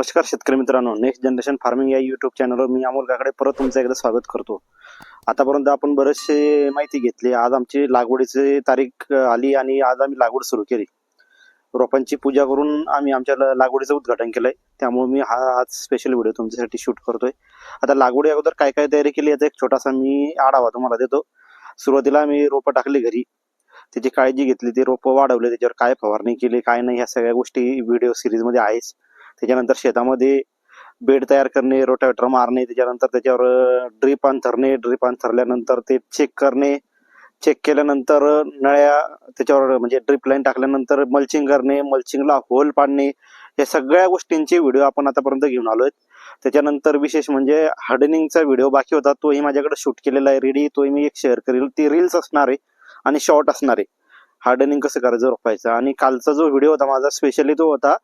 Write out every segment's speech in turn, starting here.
नमस्कार शेतकरी मित्रांनो. नेक्स्ट जनरेशन फार्मिंग या युट्यूब चॅनलवर मी अमोल काकडे परत तुमचं एकदा स्वागत करतो. आतापर्यंत आपण बरेचसे माहिती घेतली. आज आमची लागवडीची तारीख आली आणि आज आम्ही लागवड सुरू केली. रोपांची पूजा करून आम्ही आमच्या लागवडीचं उद्घाटन केलंय. त्यामुळे मी हा आज स्पेशल व्हिडिओ तुमच्यासाठी शूट करतोय. आता लागवडी अगोदर काय काय तयारी केली याचा एक छोटासा मी आढावा तुम्हाला देतो. सुरुवातीला आम्ही रोपं टाकली घरी. त्याची काळजी घेतली. ते रोपं वाढवले. त्याच्यावर काय फवारणी केली काय नाही ह्या सगळ्या गोष्टी व्हिडिओ सिरीजमध्ये आहेच. त्याच्यानंतर शेतामध्ये बेड तयार करणे रोटावेटर मारणे त्याच्यानंतर त्याच्यावर ड्रीप अंथरणे ड्रीप अंथरल्यानंतर ते चेक करणे. चेक केल्यानंतर नळ्या त्याच्यावर म्हणजे ड्रीप लाईन टाकल्यानंतर मल्चिंग करणे मल्चिंगला होल पाडणे. या सगळ्या गोष्टींचे व्हिडिओ आपण आतापर्यंत घेऊन आलो आहेत. त्याच्यानंतर विशेष म्हणजे हार्डनिंगचा व्हिडिओ बाकी होता तोही माझ्याकडे शूट केलेला आहे. रेडी तोही मी एक शेअर करेल. ती रील्स असणार आहे आणि शॉर्ट असणार आहे. हार्डनिंग कसं करायचं रोपायचं आणि कालचा जो व्हिडिओ होता माझा स्पेशली तो होता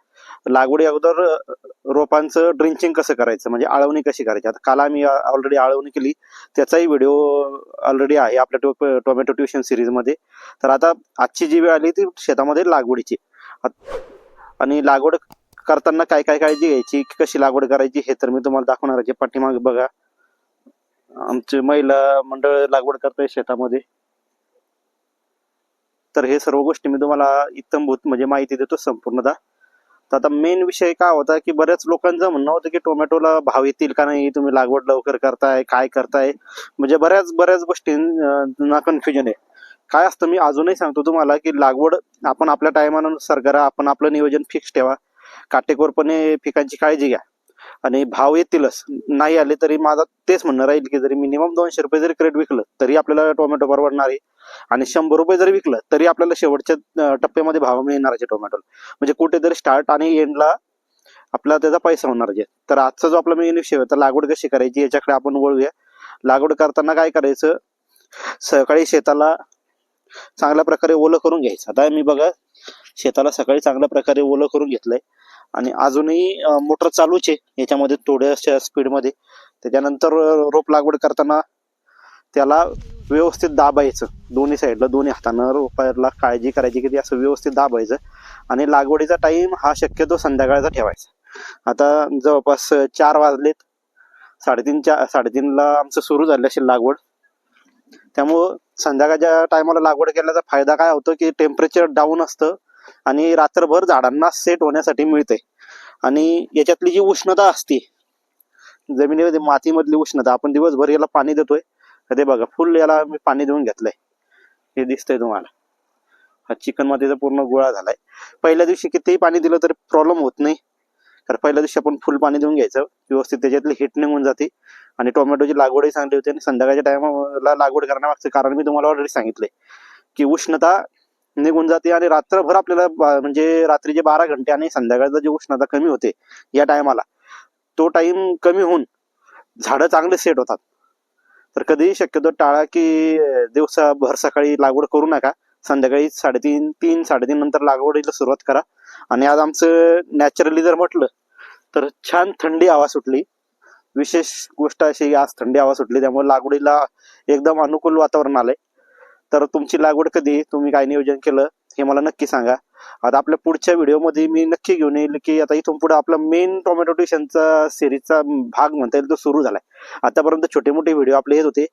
लागवडी अगोदर रोपांचं ड्रिंचिंग कसं करायचं? म्हणजे आळवणी कशी करायची? आता काल आम्ही ऑलरेडी आळवणी केली. त्याचाही व्हिडिओ ऑलरेडी आहे आपल्या टो- टोमॅटो ट्युशन सिरीजमध्ये. तर आता आजची जी वेळ आली ती शेतामध्ये लागवडीची. आणि लागवड करताना काय काय काळजी घ्यायची? कशी लागवड करायची? हे तर मी तुम्हाला दाखवणार आहे. पाठीमागे बघा. आमचे महिला मंडळ लागवड करताय शेतामध्ये. तर हे सर्व गोष्टी मी तुम्हाला इत्तमभूत म्हणजे माहिती देतो संपूर्णतः. तर आता मेन विषय काय होता की बऱ्याच लोकांचं म्हणणं होतं की टोमॅटोला भाव येतील का नाही? तुम्ही लागवड लवकर करताय काय करताय? म्हणजे बऱ्याच बऱ्याच गोष्टींना कन्फ्युजन आहे. काय असतं मी अजूनही सांगतो तुम्हाला की लागवड आपण आपल्या टायमानुसार करा आपण आपलं नियोजन फिक्स ठेवा. काटेकोरपणे पिकांची काळजी घ्या. आणि भाव येतीलच. नाही आले तरी माझा तेच म्हणणं राहील की जरी मिनिमम दोनशे रुपये जरी क्रेट विकलं तरी आपल्याला टोमॅटो परवडणार आहे. आणि शंभर रुपये जरी विकलं तरी आपल्याला शेवटच्या टप्प्यामध्ये भाव मिळणार आहे टोमॅटो म्हणजे कुठेतरी स्टार्ट आणि एंडला आपला त्याचा पैसा होणार आहे. तर आजचा जो आपला मेन विषय होता लागवड कशी करायची याच्याकडे आपण वळूया. लागवड करताना काय करायचं? सकाळी शेताला चांगल्या प्रकारे ओलं करून घ्यायचं. आता मी बघा शेताला सकाळी चांगल्या प्रकारे ओलं करून घेतलंय. आणि अजूनही मोटर चालूच आहे. याच्यामध्ये थोड्याशा स्पीडमध्ये. त्याच्यानंतर रोप लागवड करताना त्याला व्यवस्थित दाबायचं. दोन्ही साईडला दोन्ही हातानं रोपाला काळजी करायची की ते असं व्यवस्थित दाबायचं. आणि लागवडीचा टाईम हा शक्यतो संध्याकाळचा ठेवायचा. आता जवळपास चार वाजलेत. साडेतीन चार साडेतीनला आमचं सुरू झालं असेल लागवड. त्यामुळं संध्याकाळच्या टायमाला लागवड केल्याचा फायदा काय होतो की टेम्परेचर डाऊन असतं. आणि रात्रभर झाडांना सेट होण्यासाठी मिळते. आणि याच्यातली जी उष्णता असते जमिनीमध्ये मातीमधली उष्णता आपण दिवसभर याला पाणी देतोय. ते बघा फुल याला मी पाणी देऊन घेतलंय. हे दिसतंय तुम्हाला. हा चिकन मातीचा पूर्ण गोळा झालाय. पहिल्या दिवशी कितीही पाणी दिलं तरी प्रॉब्लेम होत नाही. तर पहिल्या दिवशी आपण फुल पाणी देऊन घ्यायचं. व्यवस्थित त्याच्यातली हिट निघून जाते. आणि टोमॅटोची लागवडही चांगली होते. आणि संध्याकाळच्या टायमाला लागवड करण्यामागचं कारण मी तुम्हाला ऑलरेडी सांगितलंय. की उष्णता निघून जाते आणि रात्रभर आपल्याला बा- म्हणजे रात्रीचे बारा घंटे आणि संध्याकाळचा जी उष्णता कमी होते या टायमाला तो टाइम कमी होऊन झाडं चांगले सेट होतात. तर कधीही शक्यतो टाळा की दिवसाभर दिवसा भर सकाळी लागवड करू नका. संध्याकाळी साडेतीन तीन साडेतीन नंतर लागवडीला सुरुवात करा. आणि आज आमचं नॅचरली जर म्हटलं तर छान थंडी हवा सुटली. विशेष गोष्ट अशी आज थंडी हवा सुटली त्यामुळे लागवडीला एकदम अनुकूल वातावरण आलंय. तर तुमची लागवड कधी तुम्ही काय नियोजन केलं? हे मला नक्की सांगा. आता आपल्या पुढच्या व्हिडिओमध्ये मी नक्की घेऊन येईल की आता इथून पुढे आपला मेन टोमॅटो ट्युशनचा सिरीजचा भाग म्हणता येईल तो सुरू झालाय. आतापर्यंत छोटे मोठे व्हिडिओ आपले येत होते.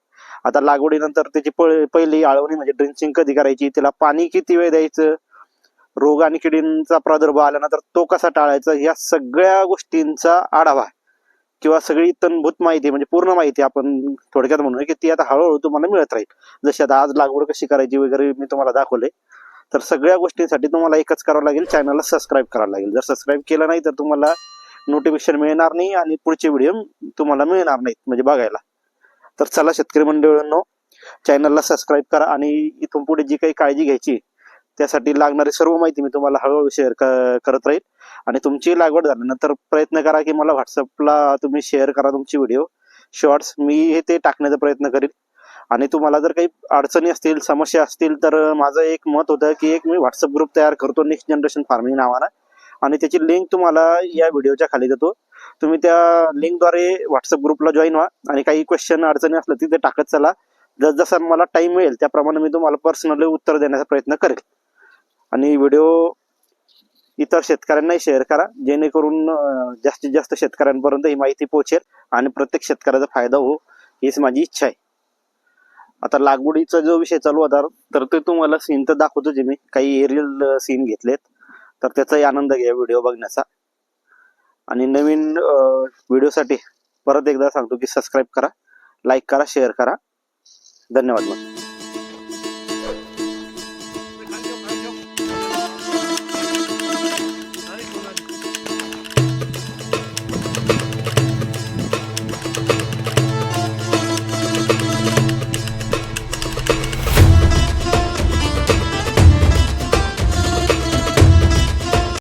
आता लागवडीनंतर त्याची पहिली आळवणी म्हणजे ड्रिंचिंग कधी करायची त्याला पाणी किती वेळ द्यायचं रोग आणि किडींचा प्रादुर्भाव आल्यानंतर तो कसा टाळायचा या सगळ्या गोष्टींचा आढावा किंवा सगळी तनभूत माहिती म्हणजे पूर्ण माहिती आपण थोडक्यात म्हणूया की ती आता हळूहळू तुम्हाला मिळत राहील. जशी आता आज लागवड कशी करायची वगैरे मी तुम्हाला दाखवले तर सगळ्या गोष्टींसाठी तुम्हाला एकच करावं लागेल चॅनलला सबस्क्राईब करावं लागेल. जर सबस्क्राईब केलं नाही तर तुम्हाला नोटिफिकेशन मिळणार नाही आणि पुढचे व्हिडिओ तुम्हाला मिळणार नाहीत म्हणजे बघायला. तर चला शेतकरी मंडळींनो चॅनलला सबस्क्राईब करा आणि इथून पुढे जी काही काळजी घ्यायची त्यासाठी लागणारी सर्व माहिती मी तुम्हाला हळूहळू शेअर करत राहील. आणि तुमची लागवड झाल्यानंतर प्रयत्न करा की मला व्हॉट्सअपला तुम्ही शेअर करा तुमची व्हिडिओ. शॉर्ट्स मी हे ते टाकण्याचा प्रयत्न करेल आणि तुम्हाला जर काही अडचणी असतील समस्या असतील तर माझं एक मत होतं की एक मी व्हॉट्सअप ग्रुप तयार करतो नेक्स्ट जनरेशन फार्मिंग नावानं. आणि त्याची लिंक तुम्हाला या व्हिडिओच्या खाली देतो. तुम्ही त्या लिंकद्वारे व्हॉट्सअप ग्रुपला जॉईन व्हा. आणि काही क्वेश्चन अडचणी असलं तिथे टाकत चला. जसजसा मला टाईम मिळेल त्याप्रमाणे मी तुम्हाला पर्सनली उत्तर देण्याचा प्रयत्न करेल. आणि व्हिडिओ इतर शेतकऱ्यांनाही शेअर करा. जेणेकरून जास्तीत जास्त शेतकऱ्यांपर्यंत ही माहिती पोहोचेल आणि प्रत्येक शेतकऱ्याचा फायदा हो हीच माझी इच्छा आहे. आता लागवडीचा जो विषय चालू होता तर ते तुम्हाला सीन तर दाखवतोच आहे मी. काही एरियल सीन घेतलेत. तर त्याचाही आनंद घ्या व्हिडिओ बघण्याचा. आणि नवीन व्हिडिओसाठी परत एकदा सांगतो की सबस्क्राईब करा लाईक करा शेअर करा. धन्यवाद मग.